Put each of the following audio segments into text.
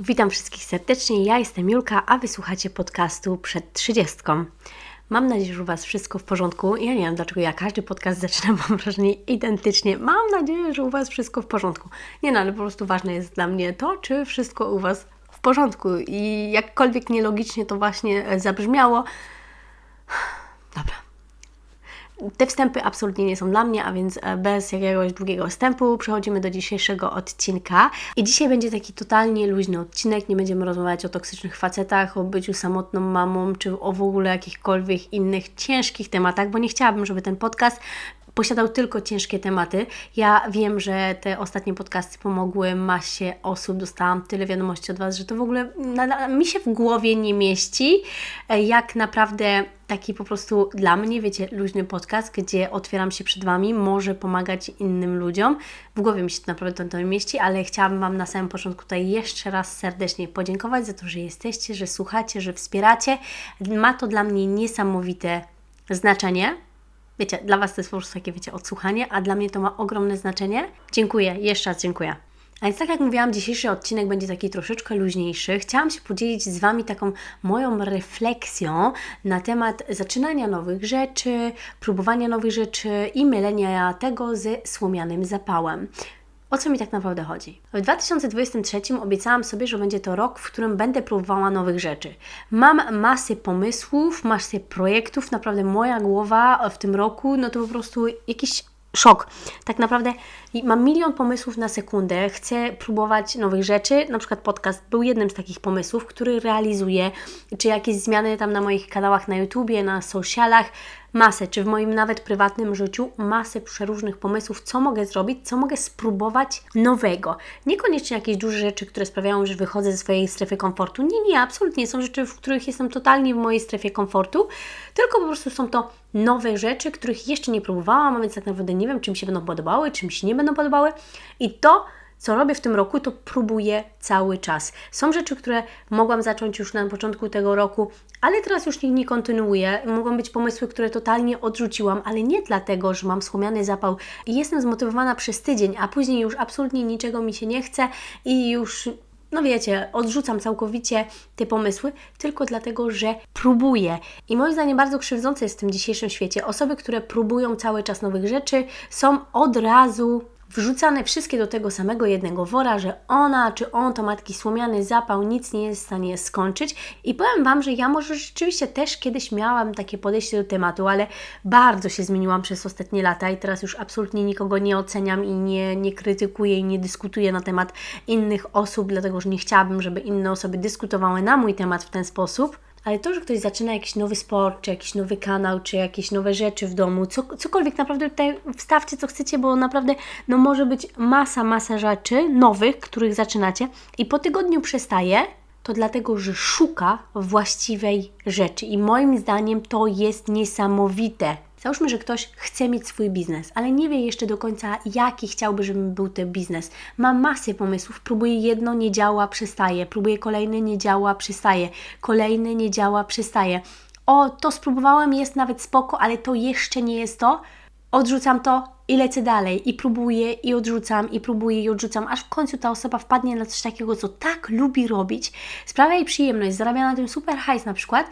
Witam wszystkich serdecznie. Ja jestem Julka, a wysłuchacie podcastu przed trzydziestką. Mam nadzieję, że u Was wszystko w porządku. Ja nie wiem, dlaczego ja każdy podcast zaczynam, mam wrażenie, identycznie. Mam nadzieję, że u Was wszystko w porządku. Nie no, ale po prostu ważne jest dla mnie to, czy wszystko u Was w porządku. I jakkolwiek nielogicznie to właśnie zabrzmiało, dobra, te wstępy absolutnie nie są dla mnie, a więc e, bez jakiegoś długiego wstępu przechodzimy do dzisiejszego odcinka. I dzisiaj będzie taki totalnie luźny odcinek. Nie będziemy rozmawiać o toksycznych facetach, o byciu samotną mamą, czy o w ogóle jakichkolwiek innych ciężkich tematach, bo nie chciałabym, żeby ten podcast posiadał tylko ciężkie tematy. Ja wiem, że te ostatnie podcasty pomogły masie osób, dostałam tyle wiadomości od Was, że to w ogóle mi się w głowie nie mieści, e, jak naprawdę taki po prostu dla mnie, wiecie, luźny podcast, gdzie otwieram się przed Wami, może pomagać innym ludziom. W głowie mi się to naprawdę to, to mieści, ale chciałabym Wam na samym początku tutaj jeszcze raz serdecznie podziękować za to, że jesteście, że słuchacie, że wspieracie. Ma to dla mnie niesamowite znaczenie wiecie, dla Was to jest po prostu takie, wiecie, odsłuchanie, a dla mnie to ma ogromne znaczenie. Dziękuję, jeszcze raz dziękuję. A więc tak jak mówiłam, dzisiejszy odcinek będzie taki troszeczkę luźniejszy. Chciałam się podzielić z Wami taką moją refleksją na temat zaczynania nowych rzeczy, próbowania nowych rzeczy i mylenia tego ze słomianym zapałem. O co mi tak naprawdę chodzi? W 2023 obiecałam sobie, że będzie to rok, w którym będę próbowała nowych rzeczy. Mam masę pomysłów, masę projektów, naprawdę moja głowa w tym roku, no to po prostu jakiś szok. Tak naprawdę mam milion pomysłów na sekundę, chcę próbować nowych rzeczy. Na przykład podcast był jednym z takich pomysłów, który realizuję, czy jakieś zmiany tam na moich kanałach na YouTubie, na socialach masę, czy w moim nawet prywatnym życiu, masę przeróżnych pomysłów, co mogę zrobić, co mogę spróbować nowego. Niekoniecznie jakieś duże rzeczy, które sprawiają, że wychodzę ze swojej strefy komfortu. Nie, nie, absolutnie. Są rzeczy, w których jestem totalnie w mojej strefie komfortu, tylko po prostu są to nowe rzeczy, których jeszcze nie próbowałam, a więc tak naprawdę nie wiem, czy mi się będą podobały, czy mi się nie będą podobały. I to co robię w tym roku, to próbuję cały czas. Są rzeczy, które mogłam zacząć już na początku tego roku, ale teraz już ich nie kontynuuję. Mogą być pomysły, które totalnie odrzuciłam, ale nie dlatego, że mam słomiany zapał i jestem zmotywowana przez tydzień, a później już absolutnie niczego mi się nie chce i już no wiecie, odrzucam całkowicie te pomysły, tylko dlatego, że próbuję. I moim zdaniem bardzo krzywdzące jest w tym dzisiejszym świecie. Osoby, które próbują cały czas nowych rzeczy, są od razu wrzucane wszystkie do tego samego jednego wora, że ona czy on to matki słomiany zapał, nic nie jest w stanie skończyć. I powiem Wam, że ja może rzeczywiście też kiedyś miałam takie podejście do tematu, ale bardzo się zmieniłam przez ostatnie lata i teraz już absolutnie nikogo nie oceniam i nie, nie krytykuję i nie dyskutuję na temat innych osób, dlatego że nie chciałabym, żeby inne osoby dyskutowały na mój temat w ten sposób ale to, że ktoś zaczyna jakiś nowy sport, czy jakiś nowy kanał, czy jakieś nowe rzeczy w domu, co, cokolwiek, naprawdę tutaj wstawcie co chcecie, bo naprawdę no, może być masa, masa rzeczy nowych, których zaczynacie i po tygodniu przestaje, to dlatego, że szuka właściwej rzeczy. I moim zdaniem to jest niesamowite. Załóżmy, że ktoś chce mieć swój biznes, ale nie wie jeszcze do końca, jaki chciałby, żeby był ten biznes. Ma masę pomysłów, próbuje jedno, nie działa, przestaje, próbuje kolejne, nie działa, przestaje, kolejne, nie działa, przestaje. O, to spróbowałam, jest nawet spoko, ale to jeszcze nie jest to. Odrzucam to i lecę dalej, i próbuję, i odrzucam, i próbuję, i odrzucam, aż w końcu ta osoba wpadnie na coś takiego, co tak lubi robić, sprawia jej przyjemność, zarabia na tym super hajs na przykład,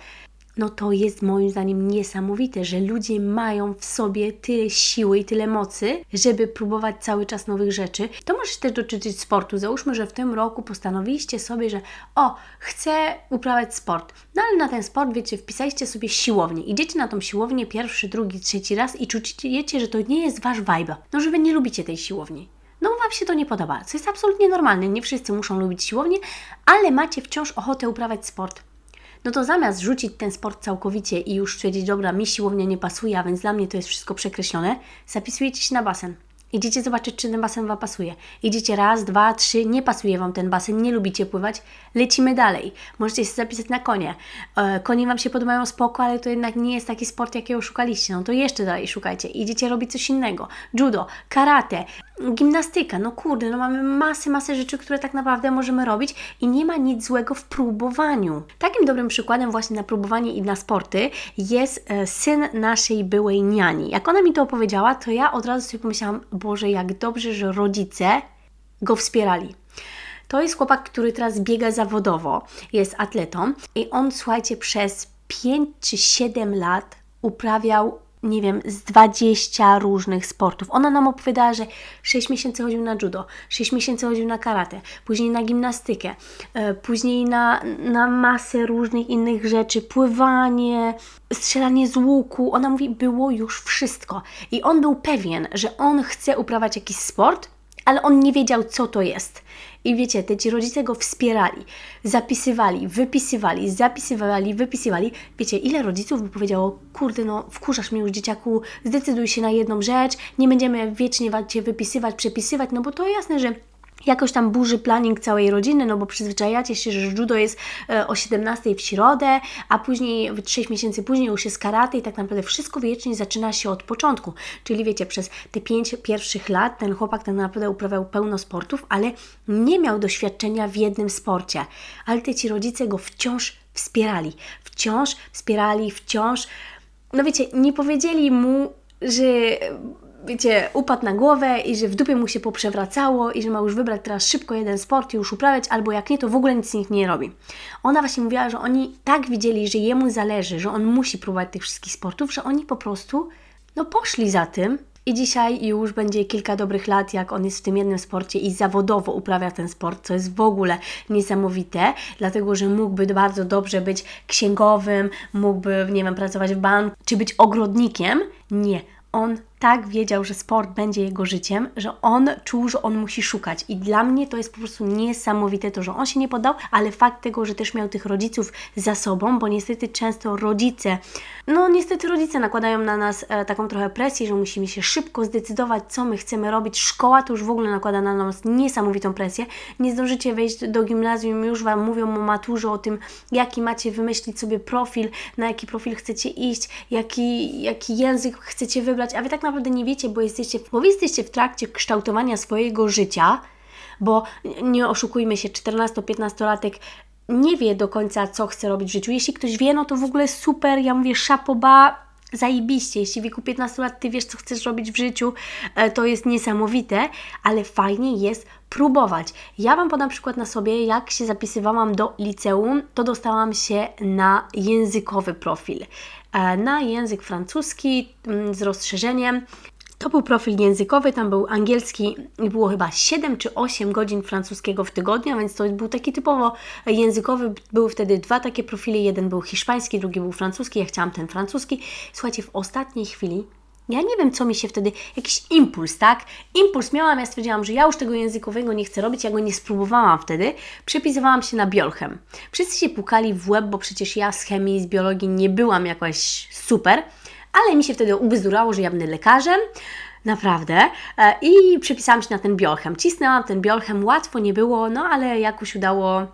no to jest moim zdaniem niesamowite, że ludzie mają w sobie tyle siły i tyle mocy, żeby próbować cały czas nowych rzeczy. To może też dotyczyć sportu. Załóżmy, że w tym roku postanowiliście sobie, że o, chcę uprawiać sport. No ale na ten sport, wiecie, wpisaliście sobie siłownię. Idziecie na tą siłownię pierwszy, drugi, trzeci raz i czujecie, że to nie jest Wasz vibe. No, że Wy nie lubicie tej siłowni no Wam się to nie podoba, co jest absolutnie normalne. Nie wszyscy muszą lubić siłownię, ale macie wciąż ochotę uprawiać sport no to zamiast rzucić ten sport całkowicie i już stwierdzić, dobra, mi siłownia nie pasuje, a więc dla mnie to jest wszystko przekreślone, zapisujecie się na basen. Idziecie zobaczyć, czy ten basen Wam pasuje. Idziecie raz, dwa, trzy, nie pasuje Wam ten basen, nie lubicie pływać, lecimy dalej. Możecie się zapisać na konie. E, konie Wam się podobają spoko, ale to jednak nie jest taki sport, jakiego szukaliście. No to jeszcze dalej szukajcie. Idziecie robić coś innego. Judo, karate, gimnastyka. No kurde, no mamy masę, masę rzeczy, które tak naprawdę możemy robić i nie ma nic złego w próbowaniu. Takim dobrym przykładem właśnie na próbowanie i na sporty jest e, syn naszej byłej niani. Jak ona mi to opowiedziała, to ja od razu sobie pomyślałam, Boże, jak dobrze, że rodzice go wspierali. To jest chłopak, który teraz biega zawodowo, jest atletą i on, słuchajcie, przez 5 czy 7 lat uprawiał nie wiem, z 20 różnych sportów. Ona nam opowiadała, że 6 miesięcy chodził na judo, 6 miesięcy chodził na karate, później na gimnastykę, e, później na, na masę różnych innych rzeczy, pływanie, strzelanie z łuku. Ona mówi, było już wszystko. I on był pewien, że on chce uprawiać jakiś sport, ale on nie wiedział, co to jest. I wiecie, te ci rodzice go wspierali, zapisywali, wypisywali, zapisywali, wypisywali. Wiecie, ile rodziców by powiedziało, kurde, no wkurzasz mnie już dzieciaku, zdecyduj się na jedną rzecz, nie będziemy wiecznie Cię wypisywać, przepisywać, no bo to jasne, że jakoś tam burzy planning całej rodziny, no bo przyzwyczajacie się, że judo jest e, o 17 w środę, a później, 6 miesięcy później już jest karate i tak naprawdę wszystko wiecznie zaczyna się od początku. Czyli wiecie, przez te 5 pierwszych lat ten chłopak tak naprawdę uprawiał pełno sportów, ale nie miał doświadczenia w jednym sporcie. Ale te ci rodzice go wciąż wspierali. Wciąż wspierali, wciąż... No wiecie, nie powiedzieli mu, że wiecie, upadł na głowę i że w dupie mu się poprzewracało i że ma już wybrać teraz szybko jeden sport i już uprawiać, albo jak nie, to w ogóle nic nikt nie robi. Ona właśnie mówiła, że oni tak widzieli, że jemu zależy, że on musi próbować tych wszystkich sportów, że oni po prostu, no poszli za tym i dzisiaj już będzie kilka dobrych lat, jak on jest w tym jednym sporcie i zawodowo uprawia ten sport, co jest w ogóle niesamowite, dlatego że mógłby bardzo dobrze być księgowym, mógłby, nie wiem, pracować w banku, czy być ogrodnikiem. Nie, on tak wiedział, że sport będzie jego życiem, że on czuł, że on musi szukać. I dla mnie to jest po prostu niesamowite to, że on się nie podał, ale fakt tego, że też miał tych rodziców za sobą, bo niestety często rodzice, no niestety rodzice nakładają na nas e, taką trochę presję, że musimy się szybko zdecydować, co my chcemy robić. Szkoła to już w ogóle nakłada na nas niesamowitą presję. Nie zdążycie wejść do gimnazjum, już Wam mówią o maturze, o tym, jaki macie wymyślić sobie profil, na jaki profil chcecie iść, jaki, jaki język chcecie wybrać, a Wy tak naprawdę naprawdę nie wiecie, bo jesteście, bo wy jesteście w trakcie kształtowania swojego życia, bo nie oszukujmy się, 14-15-latek nie wie do końca, co chce robić w życiu. Jeśli ktoś wie, no to w ogóle super, ja mówię szapoba, zajebiście. Jeśli w wieku 15 lat Ty wiesz, co chcesz robić w życiu, e, to jest niesamowite, ale fajnie jest próbować. Ja Wam podam przykład na sobie, jak się zapisywałam do liceum, to dostałam się na językowy profil. E, na język francuski mm, z rozszerzeniem. To był profil językowy, tam był angielski i było chyba 7 czy 8 godzin francuskiego w tygodniu, więc to był taki typowo językowy. Były wtedy dwa takie profile, jeden był hiszpański, drugi był francuski. Ja chciałam ten francuski. Słuchajcie, w ostatniej chwili ja nie wiem, co mi się wtedy, jakiś impuls, tak? Impuls miałam, ja stwierdziłam, że ja już tego językowego nie chcę robić, ja go nie spróbowałam wtedy. Przepisywałam się na biolchem. Wszyscy się pukali w łeb, bo przecież ja z chemii, z biologii nie byłam jakoś super, ale mi się wtedy ubzdurało, że ja będę lekarzem. Naprawdę. E, I przepisałam się na ten biolchem. Cisnęłam ten biolchem, łatwo nie było, no ale jakoś udało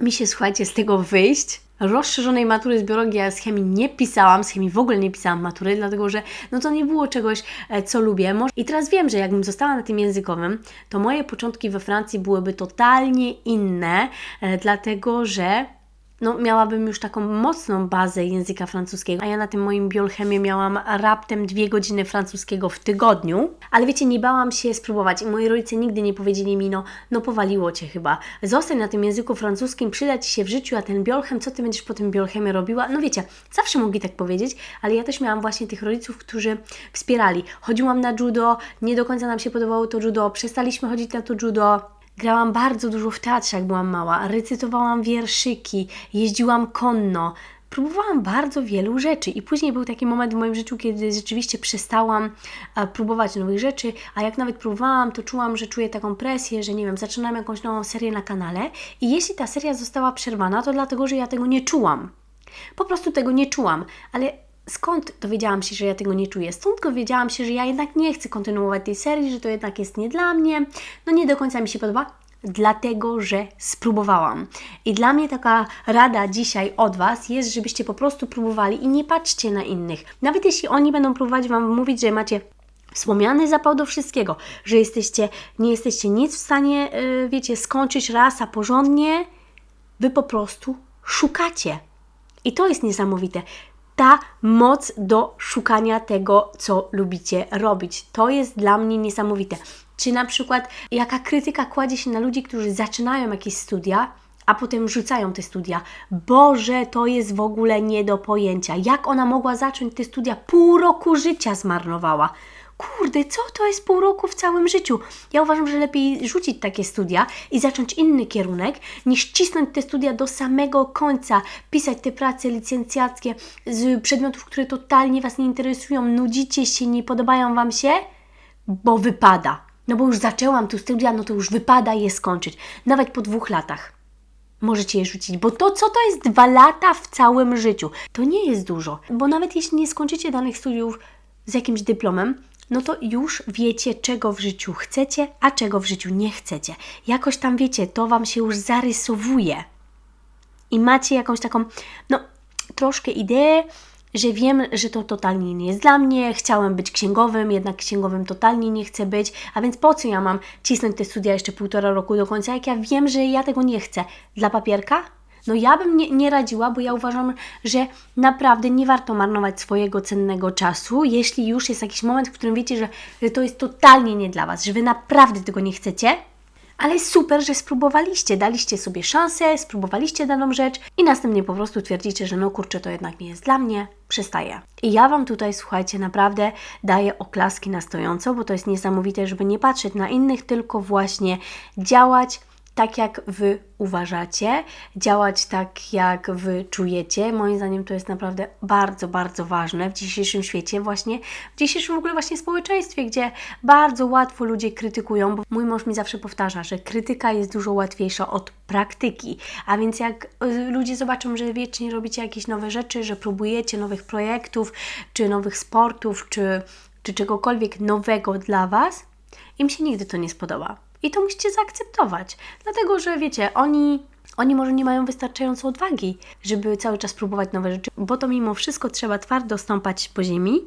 mi się, słuchajcie, z tego wyjść rozszerzonej matury z biologii, ja z chemii nie pisałam, z chemii w ogóle nie pisałam matury, dlatego że no to nie było czegoś, e, co lubię. I teraz wiem, że jakbym została na tym językowym, to moje początki we Francji byłyby totalnie inne, e, dlatego że no, miałabym już taką mocną bazę języka francuskiego, a ja na tym moim biolchemie miałam raptem dwie godziny francuskiego w tygodniu. Ale wiecie, nie bałam się spróbować i moi rodzice nigdy nie powiedzieli mi, no, no powaliło Cię chyba. Zostań na tym języku francuskim, przyda Ci się w życiu, a ten biolchem, co Ty będziesz po tym biolchemie robiła? No wiecie, zawsze mogli tak powiedzieć, ale ja też miałam właśnie tych rodziców, którzy wspierali. Chodziłam na judo, nie do końca nam się podobało to judo, przestaliśmy chodzić na to judo, Grałam bardzo dużo w teatrze, jak byłam mała, recytowałam wierszyki, jeździłam konno. Próbowałam bardzo wielu rzeczy i później był taki moment w moim życiu, kiedy rzeczywiście przestałam próbować nowych rzeczy, a jak nawet próbowałam, to czułam, że czuję taką presję, że nie wiem, zaczynam jakąś nową serię na kanale i jeśli ta seria została przerwana, to dlatego, że ja tego nie czułam. Po prostu tego nie czułam, ale skąd dowiedziałam się, że ja tego nie czuję? Stąd dowiedziałam się, że ja jednak nie chcę kontynuować tej serii, że to jednak jest nie dla mnie, no nie do końca mi się podoba, dlatego że spróbowałam. I dla mnie taka rada dzisiaj od Was jest, żebyście po prostu próbowali i nie patrzcie na innych. Nawet jeśli oni będą próbować Wam mówić, że macie wspomniany zapał do wszystkiego, że jesteście, nie jesteście nic w stanie, yy, wiecie, skończyć raz, a porządnie, Wy po prostu szukacie. I to jest niesamowite ta moc do szukania tego, co lubicie robić. To jest dla mnie niesamowite. Czy na przykład jaka krytyka kładzie się na ludzi, którzy zaczynają jakieś studia, a potem rzucają te studia. Boże, to jest w ogóle nie do pojęcia. Jak ona mogła zacząć te studia? Pół roku życia zmarnowała. Kurde, co to jest pół roku w całym życiu? Ja uważam, że lepiej rzucić takie studia i zacząć inny kierunek, niż cisnąć te studia do samego końca, pisać te prace licencjackie z przedmiotów, które totalnie Was nie interesują, nudzicie się, nie podobają Wam się, bo wypada. No bo już zaczęłam tu studia, no to już wypada je skończyć. Nawet po dwóch latach możecie je rzucić, bo to co to jest dwa lata w całym życiu, to nie jest dużo, bo nawet jeśli nie skończycie danych studiów z jakimś dyplomem, no to już wiecie, czego w życiu chcecie, a czego w życiu nie chcecie. Jakoś tam wiecie, to Wam się już zarysowuje. I macie jakąś taką, no, troszkę ideę, że wiem, że to totalnie nie jest dla mnie, chciałem być księgowym, jednak księgowym totalnie nie chcę być, a więc po co ja mam cisnąć te studia jeszcze półtora roku do końca, jak ja wiem, że ja tego nie chcę? Dla papierka? No ja bym nie, nie radziła, bo ja uważam, że naprawdę nie warto marnować swojego cennego czasu, jeśli już jest jakiś moment, w którym wiecie, że, to jest totalnie nie dla Was, że Wy naprawdę tego nie chcecie, ale super, że spróbowaliście, daliście sobie szansę, spróbowaliście daną rzecz i następnie po prostu twierdzicie, że no kurczę, to jednak nie jest dla mnie, przestaję. I ja Wam tutaj, słuchajcie, naprawdę daję oklaski na stojąco, bo to jest niesamowite, żeby nie patrzeć na innych, tylko właśnie działać tak, jak Wy uważacie, działać tak, jak Wy czujecie. Moim zdaniem to jest naprawdę bardzo, bardzo ważne w dzisiejszym świecie, właśnie w dzisiejszym w ogóle właśnie społeczeństwie, gdzie bardzo łatwo ludzie krytykują, bo mój mąż mi zawsze powtarza, że krytyka jest dużo łatwiejsza od praktyki, a więc jak y, ludzie zobaczą, że wiecznie robicie jakieś nowe rzeczy, że próbujecie nowych projektów, czy nowych sportów, czy, czy czegokolwiek nowego dla Was, im się nigdy to nie spodoba i to musicie zaakceptować, dlatego że wiecie, oni oni może nie mają wystarczająco odwagi, żeby cały czas próbować nowe rzeczy, bo to mimo wszystko trzeba twardo stąpać po ziemi,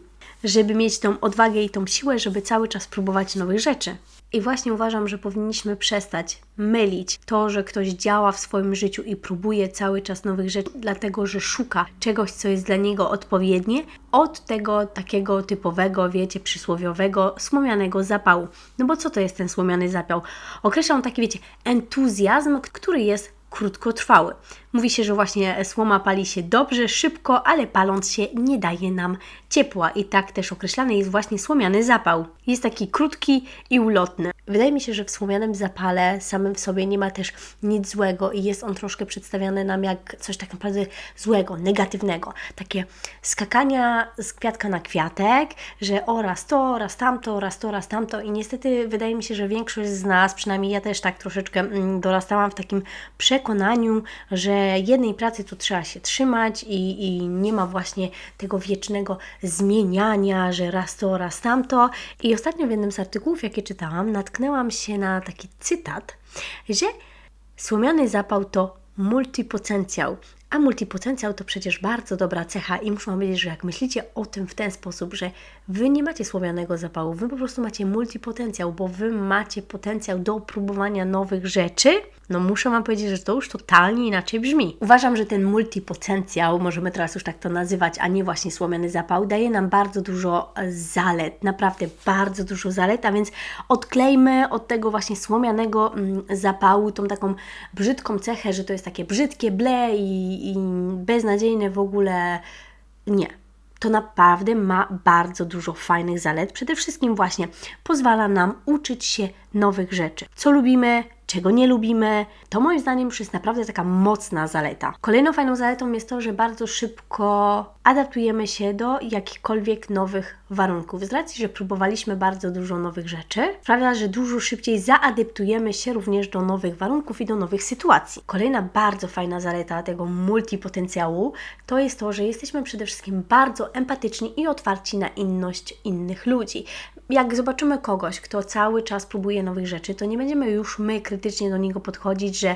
żeby mieć tą odwagę i tą siłę, żeby cały czas próbować nowych rzeczy. I właśnie uważam, że powinniśmy przestać mylić to, że ktoś działa w swoim życiu i próbuje cały czas nowych rzeczy, dlatego że szuka czegoś, co jest dla niego odpowiednie, od tego takiego typowego, wiecie, przysłowiowego, słomianego zapału. No bo co to jest ten słomiany zapał? Określam taki, wiecie, entuzjazm, który jest krótkotrwały. Mówi się, że właśnie słoma pali się dobrze, szybko, ale paląc się nie daje nam ciepła i tak też określany jest właśnie słomiany zapał. Jest taki krótki i ulotny. Wydaje mi się, że w słomianym zapale samym w sobie nie ma też nic złego i jest on troszkę przedstawiany nam jak coś tak naprawdę złego, negatywnego. Takie skakania z kwiatka na kwiatek, że o raz to, raz tamto, raz to, raz tamto i niestety wydaje mi się, że większość z nas, przynajmniej ja też tak troszeczkę mm, dorastałam w takim przekonaniu, że jednej pracy to trzeba się trzymać i, i nie ma właśnie tego wiecznego zmieniania, że raz to, raz tamto. I ostatnio w jednym z artykułów, jakie czytałam, natknęłam się na taki cytat, że słomiany zapał to multipotencjał, a multipotencjał to przecież bardzo dobra cecha i muszę Wam powiedzieć, że jak myślicie o tym w ten sposób, że Wy nie macie słomianego zapału, Wy po prostu macie multipotencjał, bo Wy macie potencjał do próbowania nowych rzeczy, no muszę Wam powiedzieć, że to już totalnie inaczej brzmi. Uważam, że ten multipotencjał, możemy teraz już tak to nazywać, a nie właśnie słomiany zapał, daje nam bardzo dużo zalet, naprawdę bardzo dużo zalet, a więc odklejmy od tego właśnie słomianego mm, zapału tą taką brzydką cechę, że to jest takie brzydkie, ble i, i beznadziejne w ogóle. Nie to naprawdę ma bardzo dużo fajnych zalet. Przede wszystkim właśnie pozwala nam uczyć się nowych rzeczy. Co lubimy, czego nie lubimy, to moim zdaniem już jest naprawdę taka mocna zaleta. Kolejną fajną zaletą jest to, że bardzo szybko adaptujemy się do jakichkolwiek nowych warunków. Z racji, że próbowaliśmy bardzo dużo nowych rzeczy, sprawia, że dużo szybciej zaadaptujemy się również do nowych warunków i do nowych sytuacji. Kolejna bardzo fajna zaleta tego multipotencjału to jest to, że jesteśmy przede wszystkim bardzo empatyczni i otwarci na inność innych ludzi. Jak zobaczymy kogoś, kto cały czas próbuje nowych rzeczy, to nie będziemy już my krytycznie do niego podchodzić, że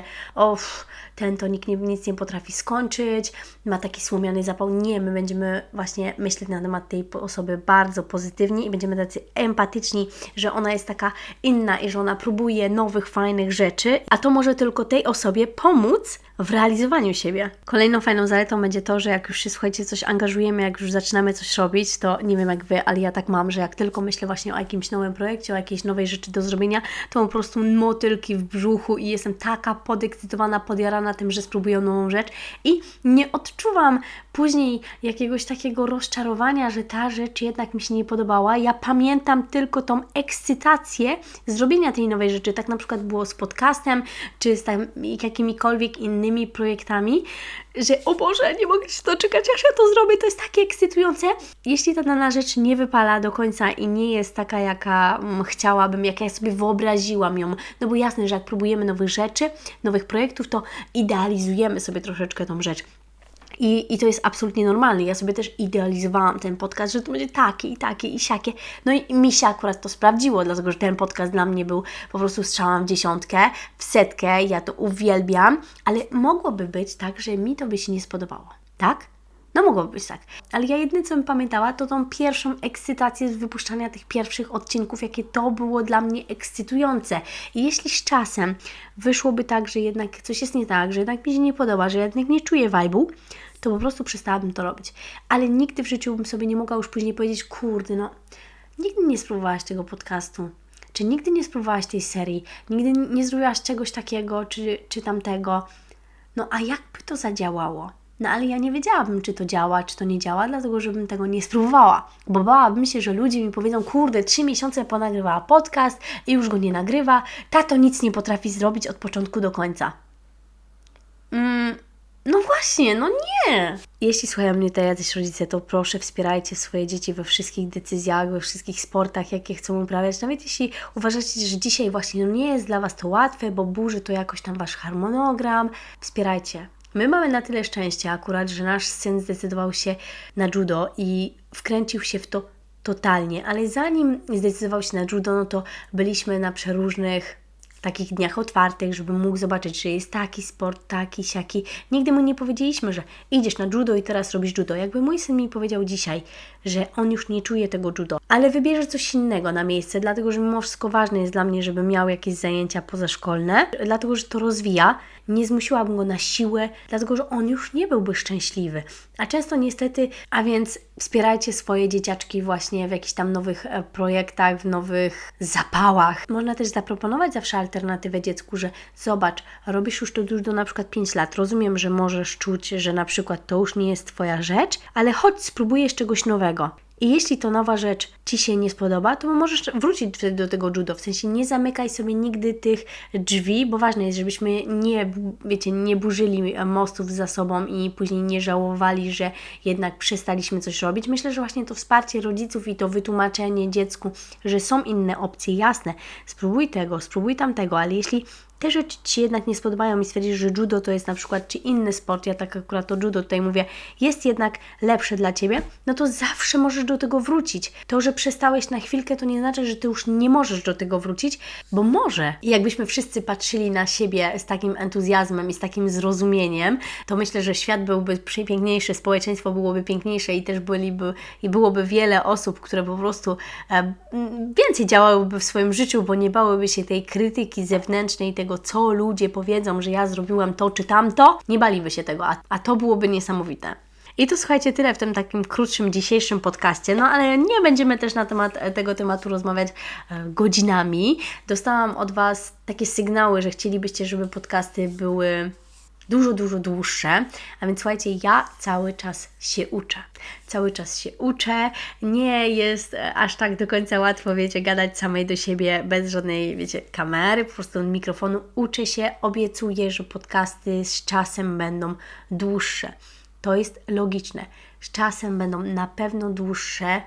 ten to nikt nie, nic nie potrafi skończyć, ma taki słomiany zapał. Nie, my będziemy właśnie myśleć na temat tej osoby bardzo pozytywnie i będziemy tacy empatyczni, że ona jest taka inna i że ona próbuje nowych, fajnych rzeczy, a to może tylko tej osobie pomóc w realizowaniu siebie. Kolejną fajną zaletą będzie to, że jak już się, słuchajcie, coś angażujemy, jak już zaczynamy coś robić, to nie wiem jak Wy, ale ja tak mam, że jak tylko myślę właśnie o jakimś nowym projekcie, o jakiejś nowej rzeczy do zrobienia, to po prostu motylki w brzuchu i jestem taka podekscytowana, podjarana tym, że spróbuję nową rzecz i nie odczuwam później jakiegoś takiego rozczarowania, że ta rzecz jednak mi się nie podobała. Ja pamiętam tylko tą ekscytację zrobienia tej nowej rzeczy. Tak na przykład było z podcastem, czy z tam jakimikolwiek innymi projektami, że o Boże, nie mogę się doczekać, aż ja to zrobię, to jest takie ekscytujące. Jeśli ta dana rzecz nie wypala do końca i nie jest taka, jaka mm, chciałabym, jak ja sobie wyobraziłam ją, no bo jasne, że jak próbujemy nowych rzeczy, nowych projektów, to idealizujemy sobie troszeczkę tą rzecz. I, I to jest absolutnie normalne. Ja sobie też idealizowałam ten podcast, że to będzie takie i takie i siakie. No i mi się akurat to sprawdziło, dlatego że ten podcast dla mnie był po prostu strzałem w dziesiątkę, w setkę. Ja to uwielbiam, ale mogłoby być tak, że mi to by się nie spodobało. Tak? No mogłoby być tak. Ale ja jedyne co bym pamiętała, to tą pierwszą ekscytację z wypuszczania tych pierwszych odcinków, jakie to było dla mnie ekscytujące. I jeśli z czasem wyszłoby tak, że jednak coś jest nie tak, że jednak mi się nie podoba, że jednak nie czuję vibe'u, to po prostu przestałabym to robić. Ale nigdy w życiu bym sobie nie mogła już później powiedzieć, kurde, no, nigdy nie spróbowałaś tego podcastu. Czy nigdy nie spróbowałaś tej serii? Nigdy nie zrobiłaś czegoś takiego, czy, czy tamtego? No a jakby to zadziałało? No ale ja nie wiedziałabym, czy to działa, czy to nie działa, dlatego żebym tego nie spróbowała. Bo bałabym się, że ludzie mi powiedzą, kurde, trzy miesiące ponagrywała podcast i już go nie nagrywa, tato nic nie potrafi zrobić od początku do końca. Mm, no właśnie, no nie! Jeśli słuchają mnie te jacyś rodzice, to proszę wspierajcie swoje dzieci we wszystkich decyzjach, we wszystkich sportach, jakie chcą uprawiać. Nawet jeśli uważacie, że dzisiaj właśnie nie jest dla Was to łatwe, bo burzy to jakoś tam Wasz harmonogram, wspierajcie. My mamy na tyle szczęścia akurat, że nasz syn zdecydował się na judo i wkręcił się w to totalnie, ale zanim zdecydował się na judo, no to byliśmy na przeróżnych takich dniach otwartych, żeby mógł zobaczyć, że jest taki sport, taki, siaki. Nigdy mu nie powiedzieliśmy, że idziesz na judo i teraz robisz judo. Jakby mój syn mi powiedział dzisiaj, że on już nie czuje tego judo, ale wybierze coś innego na miejsce, dlatego że mimo wszystko ważne jest dla mnie, żeby miał jakieś zajęcia pozaszkolne, dlatego że to rozwija. Nie zmusiłabym go na siłę, dlatego że on już nie byłby szczęśliwy. A często niestety, a więc wspierajcie swoje dzieciaczki właśnie w jakichś tam nowych e, projektach, w nowych zapałach. Można też zaproponować zawsze alternatywę dziecku, że zobacz, robisz już to już do na przykład 5 lat. Rozumiem, że możesz czuć, że na przykład to już nie jest Twoja rzecz, ale chodź spróbujesz czegoś nowego. I jeśli to nowa rzecz Ci się nie spodoba, to możesz wrócić wtedy do tego judo. W sensie nie zamykaj sobie nigdy tych drzwi, bo ważne jest, żebyśmy nie, wiecie, nie burzyli mostów za sobą i później nie żałowali, że jednak przestaliśmy coś robić. Myślę, że właśnie to wsparcie rodziców i to wytłumaczenie dziecku, że są inne opcje, jasne, spróbuj tego, spróbuj tamtego, ale jeśli te rzeczy Ci jednak nie spodobają i stwierdzisz, że judo to jest na przykład, czy inny sport, ja tak akurat o judo tutaj mówię, jest jednak lepsze dla Ciebie, no to zawsze możesz do tego wrócić. To, że przestałeś na chwilkę, to nie znaczy, że Ty już nie możesz do tego wrócić, bo może. I jakbyśmy wszyscy patrzyli na siebie z takim entuzjazmem i z takim zrozumieniem, to myślę, że świat byłby piękniejszy, społeczeństwo byłoby piękniejsze i też byliby, i byłoby wiele osób, które po prostu e, więcej działałyby w swoim życiu, bo nie bałyby się tej krytyki zewnętrznej, tego tego, co ludzie powiedzą, że ja zrobiłam to czy tamto, nie baliby się tego, a, a to byłoby niesamowite. I to słuchajcie, tyle w tym takim krótszym dzisiejszym podcaście, no ale nie będziemy też na temat e, tego tematu rozmawiać e, godzinami. Dostałam od Was takie sygnały, że chcielibyście, żeby podcasty były dużo, dużo dłuższe. A więc słuchajcie, ja cały czas się uczę. Cały czas się uczę. Nie jest e, aż tak do końca łatwo, wiecie, gadać samej do siebie bez żadnej, wiecie, kamery, po prostu mikrofonu. Uczę się, obiecuję, że podcasty z czasem będą dłuższe. To jest logiczne. Z czasem będą na pewno dłuższe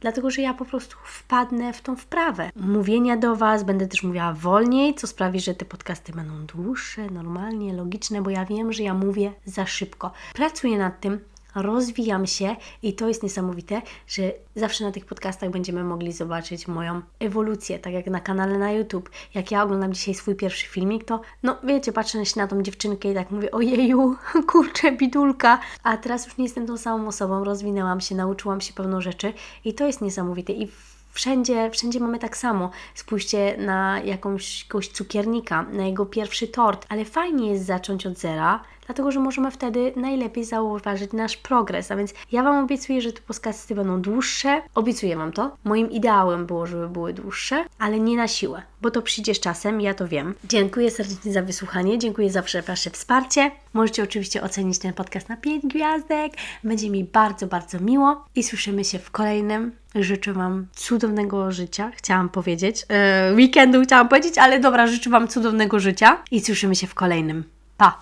dlatego że ja po prostu wpadnę w tą wprawę. Mówienia do Was będę też mówiła wolniej, co sprawi, że te podcasty będą dłuższe, normalnie, logiczne, bo ja wiem, że ja mówię za szybko. Pracuję nad tym, rozwijam się i to jest niesamowite, że zawsze na tych podcastach będziemy mogli zobaczyć moją ewolucję, tak jak na kanale na YouTube. Jak ja oglądam dzisiaj swój pierwszy filmik, to no wiecie, patrzę się na tą dziewczynkę i tak mówię, ojeju, kurczę, bidulka, a teraz już nie jestem tą samą osobą, rozwinęłam się, nauczyłam się pewną rzeczy i to jest niesamowite i Wszędzie, wszędzie mamy tak samo. Spójrzcie na jakąś, jakąś cukiernika, na jego pierwszy tort, ale fajnie jest zacząć od zera, dlatego że możemy wtedy najlepiej zauważyć nasz progres. A więc ja Wam obiecuję, że te podcasty będą dłuższe. Obiecuję Wam to. Moim ideałem było, żeby były dłuższe, ale nie na siłę, bo to przyjdzie z czasem, ja to wiem. Dziękuję serdecznie za wysłuchanie, dziękuję za Wasze wsparcie. Możecie oczywiście ocenić ten podcast na 5 gwiazdek. Będzie mi bardzo, bardzo miło i słyszymy się w kolejnym. Życzę Wam cudownego życia, chciałam powiedzieć. Yy, weekendu chciałam powiedzieć, ale dobra, życzę Wam cudownego życia i słyszymy się w kolejnym. Pa!